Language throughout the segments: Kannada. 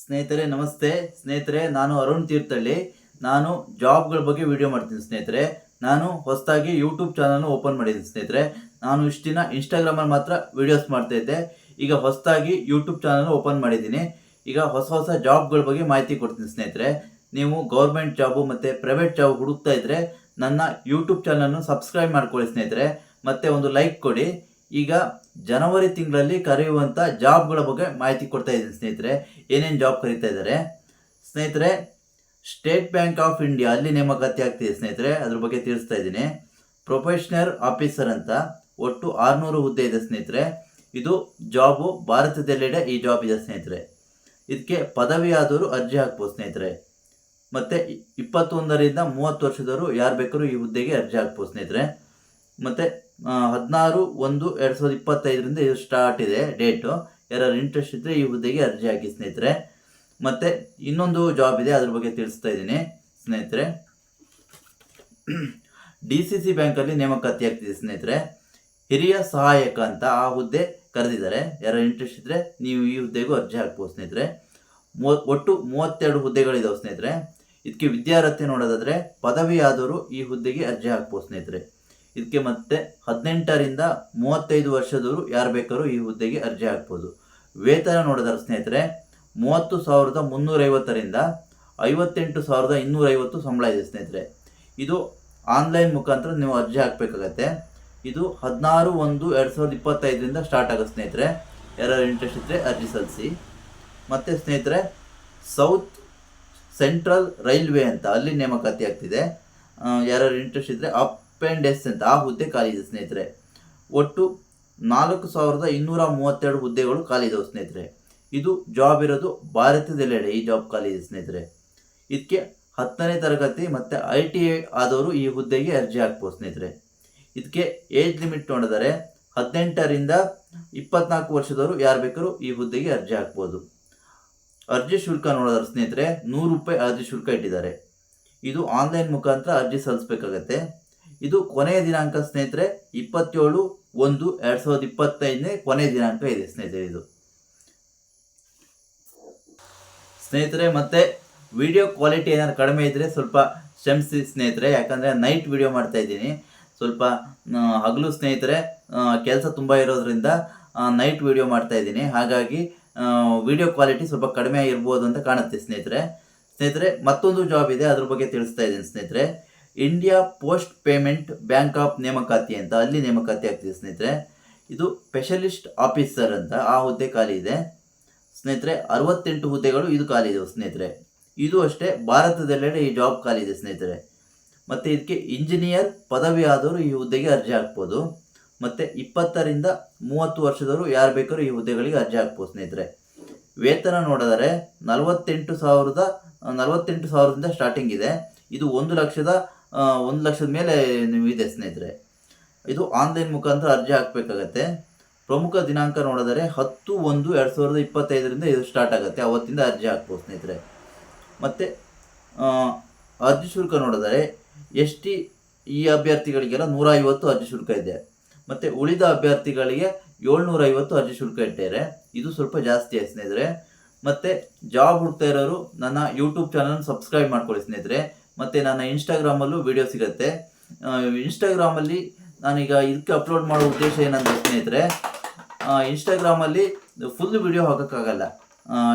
ಸ್ನೇಹಿತರೆ, ನಮಸ್ತೆ. ಸ್ನೇಹಿತರೆ, ನಾನು ಅರುಣ್ ತೀರ್ಥಳ್ಳಿ ನಾನು ಜಾಬ್ಗಳ ಬಗ್ಗೆ ವಿಡಿಯೋ ಮಾಡ್ತೀನಿ ಸ್ನೇಹಿತರೆ. ನಾನು ಹೊಸದಾಗಿ ಯೂಟ್ಯೂಬ್ ಚಾನಲ್ನ ಓಪನ್ ಮಾಡಿದ್ದೀನಿ ಸ್ನೇಹಿತರೆ. ನಾನು ಇಷ್ಟು ದಿನ ಇನ್ಸ್ಟಾಗ್ರಾಮಲ್ಲಿ ಮಾತ್ರ ವಿಡಿಯೋಸ್ ಮಾಡ್ತಾ ಇದ್ದೆ. ಈಗ ಹೊಸದಾಗಿ ಯೂಟ್ಯೂಬ್ ಚಾನಲ್ ಓಪನ್ ಮಾಡಿದ್ದೀನಿ. ಈಗ ಹೊಸ ಹೊಸ ಜಾಬ್ಗಳ ಬಗ್ಗೆ ಮಾಹಿತಿ ಕೊಡ್ತೀನಿ ಸ್ನೇಹಿತರೆ. ನೀವು ಗೌರ್ಮೆಂಟ್ ಜಾಬು ಮತ್ತು ಪ್ರೈವೇಟ್ ಜಾಬ್ ಹುಡುಕ್ತಾ ಇದ್ದರೆ ನನ್ನ ಯೂಟ್ಯೂಬ್ ಚಾನಲ್ನ ಸಬ್ಸ್ಕ್ರೈಬ್ ಮಾಡ್ಕೊಳ್ಳಿ ಸ್ನೇಹಿತರೆ. ಮತ್ತು ಒಂದು ಲೈಕ್ ಕೊಡಿ. ಈಗ ಜನವರಿ ತಿಂಗಳಲ್ಲಿ ಕರೆಯುವಂಥ ಜಾಬ್ಗಳ ಬಗ್ಗೆ ಮಾಹಿತಿ ಕೊಡ್ತಾ ಇದ್ದೀನಿ ಸ್ನೇಹಿತರೆ. ಏನೇನು ಜಾಬ್ ಕರೀತಾ ಇದ್ದಾರೆ? ಸ್ನೇಹಿತರೆ, ಸ್ಟೇಟ್ ಬ್ಯಾಂಕ್ ಆಫ್ ಇಂಡಿಯಾ ಅಲ್ಲಿ ನೇಮಕಾತಿ ಆಗ್ತಿದೆ ಸ್ನೇಹಿತರೆ. ಅದ್ರ ಬಗ್ಗೆ ತಿಳಿಸ್ತಾ ಇದ್ದೀನಿ. ಪ್ರೊಫೆಷನಲ್ ಆಫೀಸರ್ ಅಂತ ಒಟ್ಟು ಆರುನೂರು ಹುದ್ದೆ ಇದೆ ಸ್ನೇಹಿತರೆ. ಇದು ಜಾಬು ಭಾರತದೆಲ್ಲೆಡೆ ಈ ಜಾಬ್ ಇದೆ ಸ್ನೇಹಿತರೆ. ಇದಕ್ಕೆ ಪದವಿ ಆದವರು ಅರ್ಜಿ ಹಾಕ್ಬೋದು ಸ್ನೇಹಿತರೆ. ಮತ್ತು ಇಪ್ಪತ್ತೊಂದರಿಂದ ಮೂವತ್ತು ವರ್ಷದವರು ಯಾರು ಬೇಕಾದ್ರೂ ಈ ಹುದ್ದೆಗೆ ಅರ್ಜಿ ಹಾಕ್ಬೋದು ಸ್ನೇಹಿತರೆ. ಮತ್ತು ಹದಿನಾರು, ಒಂದು, ಎರಡು ಸಾವಿರದ ಇಪ್ಪತ್ತೈದರಿಂದ ಇದು ಸ್ಟಾರ್ಟ್ ಇದೆ ಡೇಟು ಯಾರು ಇಂಟ್ರೆಸ್ಟ್ ಇದ್ದರೆ ಈ ಹುದ್ದೆಗೆ ಅರ್ಜಿ ಹಾಕಿ ಸ್ನೇಹಿತರೆ. ಮತ್ತು ಇನ್ನೊಂದು ಜಾಬ್ ಇದೆ, ಅದ್ರ ಬಗ್ಗೆ ತಿಳಿಸ್ತಾ ಇದ್ದೀನಿ ಸ್ನೇಹಿತರೆ. ಡಿ ಸಿ ಸಿ ಬ್ಯಾಂಕಲ್ಲಿ ನೇಮಕಾತಿ ಆಗ್ತಿದೆ ಸ್ನೇಹಿತರೆ. ಹಿರಿಯ ಸಹಾಯಕ ಅಂತ ಆ ಹುದ್ದೆ ಕರೆದಿದ್ದಾರೆ. ಯಾರು ಇಂಟ್ರೆಸ್ಟ್ ಇದ್ದರೆ ನೀವು ಈ ಹುದ್ದೆಗೂ ಅರ್ಜಿ ಹಾಕ್ಬೋದು ಸ್ನೇಹಿತರೆ. ಮೂವತ್ ಒಟ್ಟು ಮೂವತ್ತೆರಡು ಹುದ್ದೆಗಳಿದಾವೆ ಸ್ನೇಹಿತರೆ. ಇದಕ್ಕೆ ವಿದ್ಯಾರ್ಹತೆ ನೋಡೋದಾದರೆ ಪದವಿ ಆದವರು ಈ ಹುದ್ದೆಗೆ ಅರ್ಜಿ ಹಾಕ್ಬೋದು ಸ್ನೇಹಿತರೆ. ಇದಕ್ಕೆ ಮತ್ತೆ ಹದಿನೆಂಟರಿಂದ ಮೂವತ್ತೈದು ವರ್ಷದವರು ಯಾರು ಬೇಕಾದ್ರೂ ಈ ಹುದ್ದೆಗೆ ಅರ್ಜಿ ಹಾಕ್ಬೋದು. ವೇತನ ನೋಡಿದ್ರೆ ಸ್ನೇಹಿತರೆ, ಮೂವತ್ತು ಸಾವಿರದ ಮುನ್ನೂರೈವತ್ತರಿಂದ ಐವತ್ತೆಂಟು ಸಾವಿರದ ಇನ್ನೂರೈವತ್ತು ಸಂಬಳ ಇದೆ ಸ್ನೇಹಿತರೆ. ಇದು ಆನ್ಲೈನ್ ಮುಖಾಂತರ ನೀವು ಅರ್ಜಿ ಹಾಕಬೇಕಾಗತ್ತೆ. ಇದು ಹದಿನಾರು ಒಂದು ಎರಡು ಸಾವಿರದ ಇಪ್ಪತ್ತೈದರಿಂದ ಸ್ಟಾರ್ಟ್ ಆಗುತ್ತೆ ಸ್ನೇಹಿತರೆ. ಯಾರು ಇಂಟ್ರೆಸ್ಟ್ ಇದ್ದರೆ ಅರ್ಜಿ ಸಲ್ಲಿಸಿ. ಮತ್ತು ಸ್ನೇಹಿತರೆ ಸೌತ್ ಸೆಂಟ್ರಲ್ ರೈಲ್ವೆ ಅಂತ ಅಲ್ಲಿ ನೇಮಕಾತಿ ಆಗ್ತಿದೆ. ಯಾರು ಇಂಟ್ರೆಸ್ಟ್ ಇದ್ದರೆ ಅಪ್ ಎಸ್ ಅಂತ ಆ ಹುದ್ದೆ ಖಾಲಿ ಸ್ನೇಹಿತರೆ. ಒಟ್ಟು ನಾಲ್ಕು ಸಾವಿರದ ಇನ್ನೂರ ಮೂವತ್ತೆರಡು ಹುದ್ದೆಗಳು ಖಾಲಿ ಇದಾವೆ ಸ್ನೇಹಿತರೆ. ಇದು ಜಾಬ್ ಇರೋದು ಭಾರತದೆಲ್ಲೆಡೆ ಈ ಜಾಬ್ ಖಾಲಿ ಸ್ನೇಹಿತರೆ. ಇದಕ್ಕೆ ಹತ್ತನೇ ತರಗತಿ ಮತ್ತು ಐ ಟಿ ಐ ಆದವರು ಈ ಹುದ್ದೆಗೆ ಅರ್ಜಿ ಹಾಕ್ಬೋದು ಸ್ನೇಹಿತರೆ. ಇದಕ್ಕೆ ಏಜ್ ಲಿಮಿಟ್ ನೋಡಿದರೆ ಹದಿನೆಂಟರಿಂದ ಇಪ್ಪತ್ನಾಲ್ಕು ವರ್ಷದವರು ಯಾರು ಬೇಕಾದ್ರೂ ಈ ಹುದ್ದೆಗೆ ಅರ್ಜಿ ಹಾಕ್ಬೋದು. ಅರ್ಜಿ ಶುಲ್ಕ ನೋಡಿದ್ರೆ ಸ್ನೇಹಿತರೆ, ನೂರು ರೂಪಾಯಿ ಅರ್ಜಿ ಶುಲ್ಕ ಇಟ್ಟಿದ್ದಾರೆ. ಇದು ಆನ್ಲೈನ್ ಮುಖಾಂತರ ಅರ್ಜಿ ಸಲ್ಲಿಸಬೇಕಾಗತ್ತೆ. ಇದು ಕೊನೆಯ ದಿನಾಂಕ ಸ್ನೇಹಿತರೆ, ಇಪ್ಪತ್ತೇಳು ಒಂದು ಎರಡು ಸಾವಿರದ ಇಪ್ಪತ್ತೈದನೇ ಕೊನೆಯ ದಿನಾಂಕ ಇದೆ ಸ್ನೇಹಿತರೆ ಇದು. ಸ್ನೇಹಿತರೆ, ಮತ್ತೆ ವಿಡಿಯೋ ಕ್ವಾಲಿಟಿ ಏನಾದ್ರು ಕಡಿಮೆ ಇದ್ದರೆ ಸ್ವಲ್ಪ ಕ್ಷಮಿಸಿ ಸ್ನೇಹಿತರೆ, ಯಾಕಂದರೆ ನೈಟ್ ವಿಡಿಯೋ ಮಾಡ್ತಾ ಇದ್ದೀನಿ. ಸ್ವಲ್ಪ ಹಗಲು ಸ್ನೇಹಿತರೆ ಕೆಲಸ ತುಂಬ ಇರೋದ್ರಿಂದ ನೈಟ್ ವಿಡಿಯೋ ಮಾಡ್ತಾ ಇದ್ದೀನಿ. ಹಾಗಾಗಿ ವಿಡಿಯೋ ಕ್ವಾಲಿಟಿ ಸ್ವಲ್ಪ ಕಡಿಮೆ ಇರ್ಬೋದು ಅಂತ ಕಾಣುತ್ತೆ ಸ್ನೇಹಿತರೆ. ಸ್ನೇಹಿತರೆ, ಮತ್ತೊಂದು ಜಾಬ್ ಇದೆ, ಅದ್ರ ಬಗ್ಗೆ ತಿಳಿಸ್ತಾ ಇದ್ದೀನಿ ಸ್ನೇಹಿತರೆ. India post payment bank of ನೇಮಕಾತಿ ಅಂತ ಅಲ್ಲಿ ನೇಮಕಾತಿ ಆಗ್ತಿದೆ, ಸ್ನೇಹಿತರೆ. ಇದು ಸ್ಪೆಷಲಿಸ್ಟ್ ಆಫೀಸರ್ ಅಂತ ಆ ಹುದ್ದೆ ಖಾಲಿ ಇದೆ. ಸ್ನೇಹಿತರೆ, ಅರವತ್ತೆಂಟು ಹುದ್ದೆಗಳು ಇದು ಖಾಲಿ ಇದೆ ಸ್ನೇಹಿತರೆ. ಇದು ಅಷ್ಟೇ, ಭಾರತದೆಲ್ಲೆಡೆ ಈ ಜಾಬ್ ಖಾಲಿ ಇದೆ, ಸ್ನೇಹಿತರೆ. ಮತ್ತು ಇದಕ್ಕೆ ಇಂಜಿನಿಯರ್ ಪದವಿ ಆದವರು ಈ ಹುದ್ದೆಗೆ ಅರ್ಜಿ ಹಾಕ್ಬೋದು. ಮತ್ತು ಇಪ್ಪತ್ತರಿಂದ ಮೂವತ್ತು ವರ್ಷದವರು ಯಾರು ಬೇಕಾದ್ರೂ ಈ ಹುದ್ದೆಗಳಿಗೆ ಅರ್ಜಿ ಹಾಕ್ಬೋದು, ಸ್ನೇಹಿತರೆ. ವೇತನ ನೋಡಿದರೆ ನಲವತ್ತೆಂಟು ಸಾವಿರದ, ನಲವತ್ತೆಂಟು ಸಾವಿರದಿಂದ ಸ್ಟಾರ್ಟಿಂಗ್ ಇದೆ. ಇದು ಒಂದು ಲಕ್ಷದ ಒಂದು ಲಕ್ಷದ ಮೇಲೆ ನೀವು ಇದೆ ಸ್ನೇಹಿತರೆ. ಇದು ಆನ್ಲೈನ್ ಮುಖಾಂತರ ಅರ್ಜಿ ಹಾಕಬೇಕಾಗತ್ತೆ. ಪ್ರಮುಖ ದಿನಾಂಕ ನೋಡಿದರೆ ಹತ್ತು ಒಂದು ಎರಡು ಸಾವಿರದ ಇಪ್ಪತ್ತೈದರಿಂದ ಇದು ಸ್ಟಾರ್ಟ್ ಆಗುತ್ತೆ. ಅವತ್ತಿಂದ ಅರ್ಜಿ ಹಾಕ್ಬೋದು ಸ್ನೇಹಿತರೆ. ಮತ್ತು ಅರ್ಜಿ ಶುಲ್ಕ ನೋಡಿದರೆ ಎಸ್ ಟಿ ಈ ಅಭ್ಯರ್ಥಿಗಳಿಗೆಲ್ಲ ನೂರ ಐವತ್ತು ಅರ್ಜಿ ಶುಲ್ಕ ಇದೆ. ಮತ್ತು ಉಳಿದ ಅಭ್ಯರ್ಥಿಗಳಿಗೆ ಏಳ್ನೂರ ಐವತ್ತು ಅರ್ಜಿ ಶುಲ್ಕ ಇಟ್ಟಿದ್ದಾರೆ. ಇದು ಸ್ವಲ್ಪ ಜಾಸ್ತಿ ಆಯ್ತು ಸ್ನೇಹಿತರೆ. ಮತ್ತು, ಜಾಬ್ ಹುಡ್ತಾ ಇರೋರು ನನ್ನ ಯೂಟ್ಯೂಬ್ ಚಾನಲ್ ಸಬ್ಸ್ಕ್ರೈಬ್ ಮಾಡ್ಕೊಳ್ಳಿ ಸ್ನೇಹಿತರೆ. ಮತ್ತು ನನ್ನ ಇನ್ಸ್ಟಾಗ್ರಾಮಲ್ಲೂ ವಿಡಿಯೋ ಸಿಗುತ್ತೆ. ಇನ್ಸ್ಟಾಗ್ರಾಮಲ್ಲಿ ನಾನೀಗ ಇದಕ್ಕೆ ಅಪ್ಲೋಡ್ ಮಾಡೋ ಉದ್ದೇಶ ಏನಂದ್ರೆ ಸ್ನೇಹಿತರೆ ಇನ್ಸ್ಟಾಗ್ರಾಮಲ್ಲಿ ಫುಲ್ ವಿಡಿಯೋ ಹಾಕೋಕ್ಕಾಗಲ್ಲ.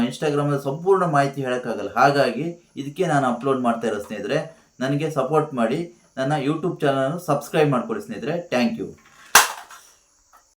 ಇನ್ಸ್ಟಾಗ್ರಾಮಲ್ಲಿ ಸಂಪೂರ್ಣ ಮಾಹಿತಿ ಹೇಳೋಕ್ಕಾಗಲ್ಲ. ಹಾಗಾಗಿ ಇದಕ್ಕೆ ನಾನು ಅಪ್ಲೋಡ್ ಮಾಡ್ತಾ ಇರೋ ಸ್ನೇಹಿತರೆ, ನನಗೆ ಸಪೋರ್ಟ್ ಮಾಡಿ ನನ್ನ ಯೂಟ್ಯೂಬ್ ಚಾನಲನ್ನು ಸಬ್ಸ್ಕ್ರೈಬ್ ಮಾಡ್ಕೊಳ್ಳಿ ಸ್ನೇಹಿತರೆ. Thank you